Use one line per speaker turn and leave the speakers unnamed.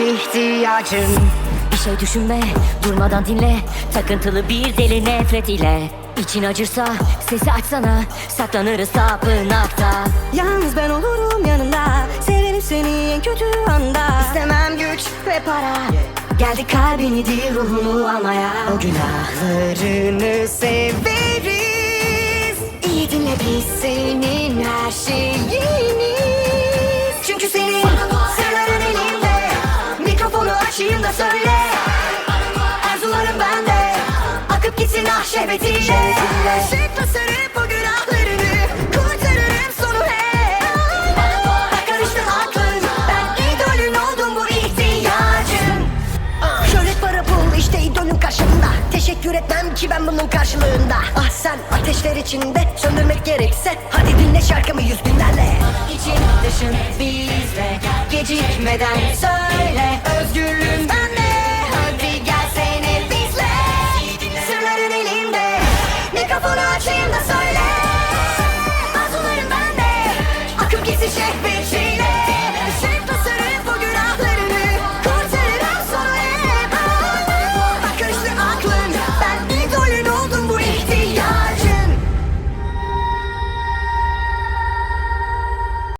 ihtiyacım
Bir şey düşünme, durmadan dinle. Takıntılı bir deli nefret ile. İçin acırsa sesi açsana. Saklanırız tapınakta.
Yalnız ben olurum yanında. Severim seni en kötü anda.
İstemem güç ve para. Geldi kalbini değil ruhunu almaya. O günahlarını severiz. İyi dinle biz senin her şeyiniz Akıp gitsin ah şehvetinle Şefle sarıp o Kurtarırım sonu hep Bak karıştı aklın Ben idolün oldum bu ihtiyacım.
Şöhret para pul işte idolüm karşımda Teşekkür etmem ki ben bunun karşılığında. Ah sen ateşler içinde söndürmek gerekse Hadi dinle şarkımı yüz binlerle.
İçin dışın bizle Gecikmeden söyle careful, not